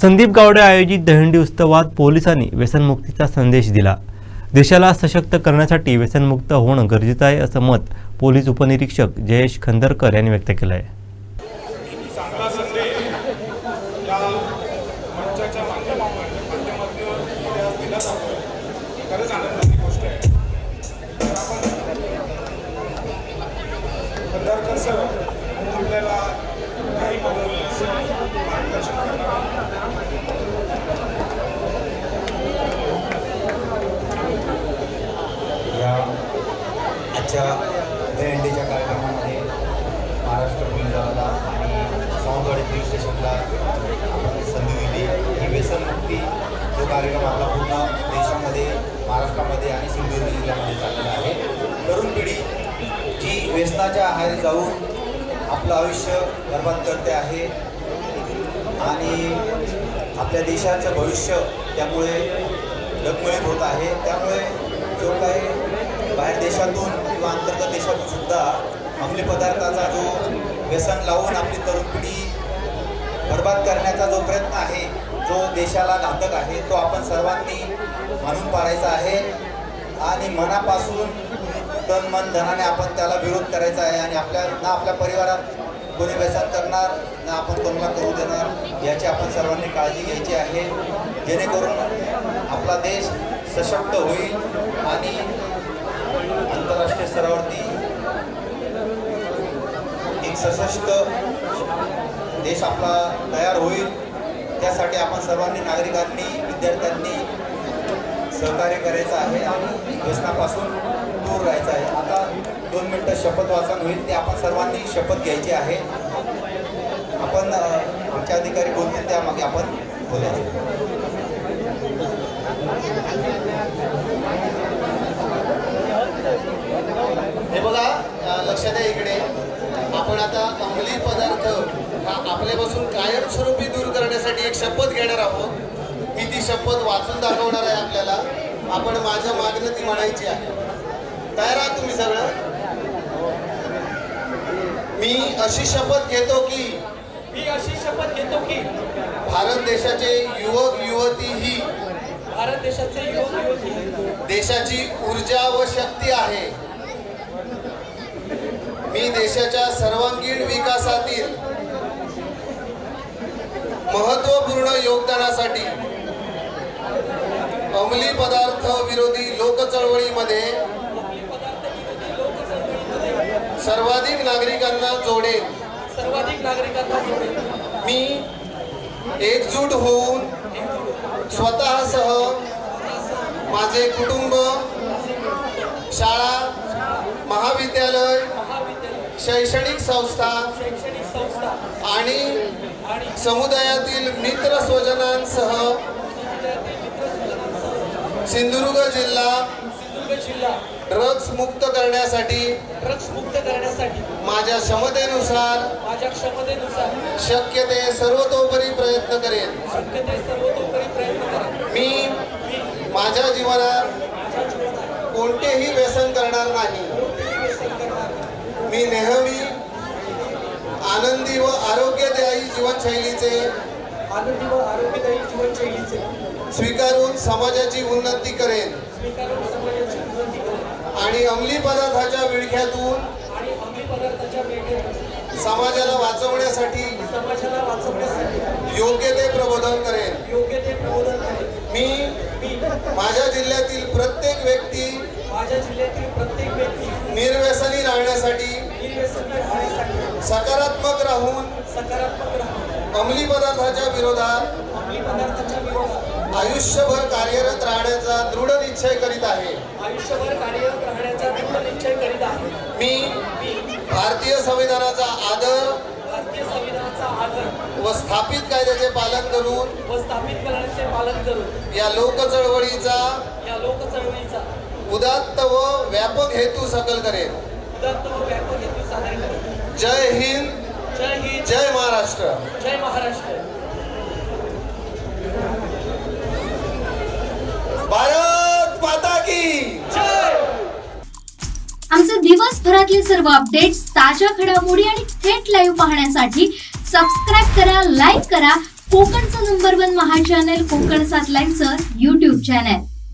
संदीप गावडे आयोजित दहंडी उत्सवात पोलिसांनी व्यसनमुक्तीचा संदेश दिला. देशाला सशक्त करण्यासाठी व्यसनमुक्त होणं गरजेचं आहे असं मत पोलीस उपनिरीक्षक जयेश खंदरकर यांनी व्यक्त केलं आहे चांगला संदेश दहीहंडीच्या कार्यक्रमामध्ये महाराष्ट्र पोलीस आणि सावंतवाडी पोलीस स्टेशनला संधी दिली. ही व्यसनमुक्ती जो कार्यक्रम आपला पूर्ण देशामध्ये महाराष्ट्रामध्ये आणि सिंधुदुर्ग जिल्ह्यामध्ये चाललेला आहे. तरुण पिढी जी व्यसनाच्या आहारी जाऊन आपलं आयुष्य बर्बाद करते आहे आणि आपल्या देशाचं भविष्य त्यामुळे डगमळीत होत आहे त्यामुळे जो काही देशातून किंवा अंतर्गत देशातून सुद्धा अंमली पदार्थाचा जो व्यसन लावून आपली तरुण पिढी बर्बाद करण्याचा जो प्रयत्न आहे जो देशाला घातक आहे तो आपण सर्वांनी म्हणून पाडायचा आहे. आणि मनापासून तन मन धनाने आपण त्याला विरोध करायचा आहे आणि आपल्या ना आपल्या परिवारात कोणी व्यसन करणार ना आपण कोणाला करू देणार याची आपण सर्वांनी काळजी घ्यायची आहे. जेणेकरून आपला देश सशक्त होईल आणि आंतरराष्ट्रीय स्तरावरती एक सशक्त देश आपला तयार होईल त्यासाठी आपण सर्वांनी नागरिकांनी विद्यार्थ्यांनी सहकार्य करायचं आहे आणि व्यसनापासून दूर राहायचं आहे. आता दोन मिनटं शपथ वाचन होईल ते आपण सर्वांनी शपथ घ्यायची आहे. आपण अ, आमचे अधिकारी बोलतील त्यामागे आपण बोलायचं हे बघा अ, लक्षात आहे इकडे आपण आता अंमली पदार्थ हा आपल्यापासून कायमस्वरूपी दूर करण्यासाठी एक शपथ घेणार आहोत. मी ती शपथ वाचून दाखवणार आहे आपल्याला. आपण माझ्या मागणं ती म्हणायची आहे. तयार आहात तुम्ही सगळं? मी अशी शपथ घेतो की मी अशी शपथ घेतो की भारत देशाचे युवक युवती ही भारत देशाचे युवक युवती देशाची ऊर्जा व शक्ती आहे. मी देशाच्या सर्वांगीण विकासातील महत्त्वपूर्ण योगदानासाठी अंमली पदार्थ विरोधी लोक चळवळीमध्ये सर्वाधिक नागरिकांना जोडेन सर्वाधिक नागरिकांना जोडेल. मी एकजूट होऊन स्वतःसह माझे कुटुंब शाळा महाविद्यालय शैक्षणिक संस्था शैक्षणिक संस्था आणि समुदायातील मित्र स्वजनांसह सिंधुदुर्ग जिल्हा ड्रग्ज मुक्त करण्यासाठी ड्रग्ज मुक्त करण्यासाठी माझ्या क्षमतेनुसार माझ्या क्षमतेनुसार शक्य ते सर्वतोपरी प्रयत्न करेन. शक्य ते सर्वतोपरी प्रयत्न करा. मी माझ्या जीवनात कोणतेही व्यसन करणार नाही कोणतेही व्यसन करणार नाही. मी नेहमी आनंदी व आरोग्यदायी जीवनशैलीचे आनंदी व आरोग्यदायी जीवनशैलीचे स्वीकारून समाजाची उन्नती करेन. आणि अंमली पदार्थाच्या विळख्यातून समाजाला वाचवण्यासाठी समाजाला वाचवण्यासाठी योग्य ते प्रबोधन करेन. योग्य ते प्रबोधन करेन. मी माझ्या जिल्ह्यातील प्रत्येक व्यक्ती माझ्या जिल्ह्यातील प्रत्येक व्यक्ती निर्व्यसनी राहण्यासाठी राहून अंमली पदार्थाच्या विरोधात अंमली पदार्थाच्या विरोधात आयुष्यभर कार्यरत राहण्याचा दृढ निश्चय करीत आहे. आयुष्यभर कार्यरत राहण्याचा दृढ निश्चय करीत आहे. मी भारतीय संविधानाचा आदर भारतीय संविधानाचा आदर व स्थापित कायद्याचे पालन करून व स्थापित करण्याचे पालन करून या लोक चळवळीचा या लोक चळवळीचा उदात्त व व्यापक हेतू सकल करेन. उदात्त व व्यापक हेतू सादर करेन. जय हिंद. जय हिंद। जय महाराष्ट्र। जय महाराष्ट्र। भारत माता की। जय। आमचे दिवसभरातले सर्व अपडेट्स ताज्या घडामोडी आणि थेट लाईव्ह पाहण्यासाठी सबस्क्राईब करा लाईक करा. कोकणचं नंबर वन महा चॅनल कोकण सात लाईनचं युट्यूब चॅनल